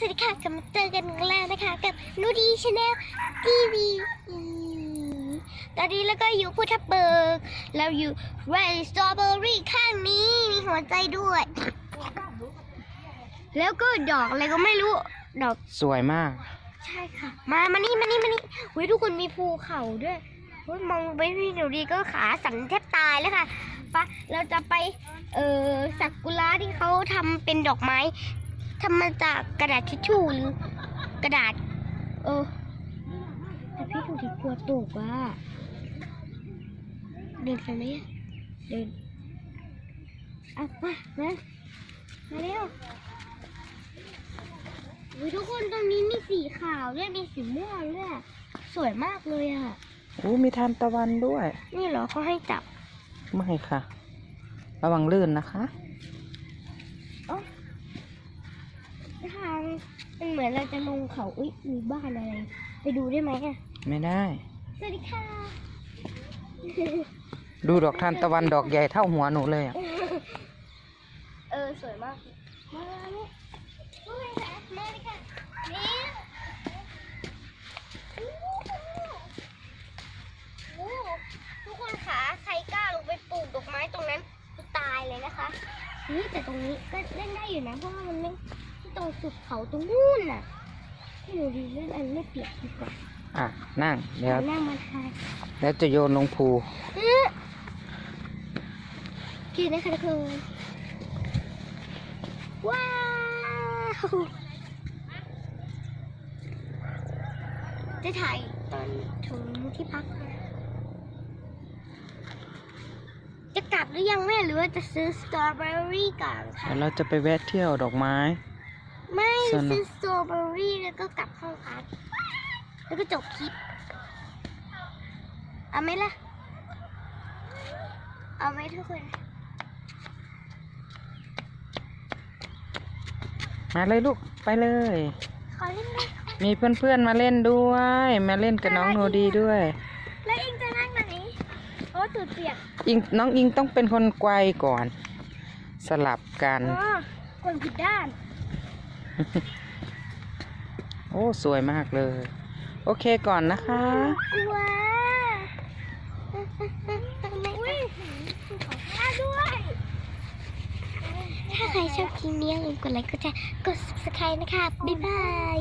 สวัสดีค่ะกลับมาเจอกันอีกแล้วนะคะกับนูดีชาแนลทีวีตอนนี้แล้วก็อยู่พุทธเบิกเราอยู่ไรสตรอเบอรี่ข้างนี้ มีหัวใจด้วย แล้วก็ดอกอะไรก็ไม่รู้ ดอก สวยมาก ใช่ค่ะ มามานี่มานี่มานี่เฮ้ยทุกคนมีภูเขาด้วยเฮ้ยมองไปพี่หนูดีก็ขาสั่นแทบตายแล้วค่ะไปะเราจะไป เอ่อสักกุระที่เขาทำเป็นดอกไม้ ทำมาจากกระดาษทิชชู่หรือกระดาษ เออแต่พี่หนูดีกลัวตกอะเดินไปไหมอะเดินอะมามามาเร็วอุ๊ยทุกคนตรงนี้มีสีขาวด้วยมีสีม่วงด้วยอะสวยมากเลยอะอู้มีทานตะวันด้วย นี่เหรอเขาให้จับ ไม่ค่ะ ระวังลื่นนะคะ ทาง มันเหมือนเราจะลงเขาอุ้ยมีบ้านอะไร ไปดูได้ไหมอะไม่ได้ สวัสดีค่ะ ดูดอกทานตะวันดอกใหญ่เท่าหัวหนูเลยอะเออสวยมาก มาเนี่ยมาเลยค่ะมาเลยค่ะนี่โอ้โหทุกคนขาใครกล้าลงไปปลูกดอกไม้ตรงนั้นคือตายเลยนะคะนี่แต่ตรงนี้ก็เล่นได้อยู่นะเพราะว่ามันไม่ที่ ตรงสุดเขาตรงนู้นน่ะให้หนูดีเล่นอันไม่เปียกดีกว่าอะนั่งเดี๋ยวหน้ามาทายแล้วจะโยนลงภูอื้อกินนะคะทุกคนว้าวจะถ่ายตอนถึงที่พัก จะกลับหรือยังแม่หรือว่าจะซื้อสตรอเบอรี่ก่อนค่ะเดี๋ยวเราจะไปแวะเที่ยวดอกไม้ ไม่สนุก ซื้อสตรอเบอรี่แล้วก็กลับห้องพักแล้วก็จบคลิป เอาไหมล่ะ เอาไหมทุกคน มาเลยลูกไปเลย ขอเล่นด้วยมีเพื่อนๆมาเล่นด้วย มาเล่นกับน้องโนดีด้วย แล้วเองจะนั่งไหนโอ้ตูดเปียกอิงน้องอิงต้องเป็นคนไกวก่อน สลับกัน อ๋อคนผิดด้าน โอ้ สวยมากเลย โอเคก่อนนะคะ ว้าอุ้ยขอด้วยถ้าใครชอบคลิปนี้อย่าลืมกดไลค์กดแชร์กด subscribe นะคะ บ๊ายบาย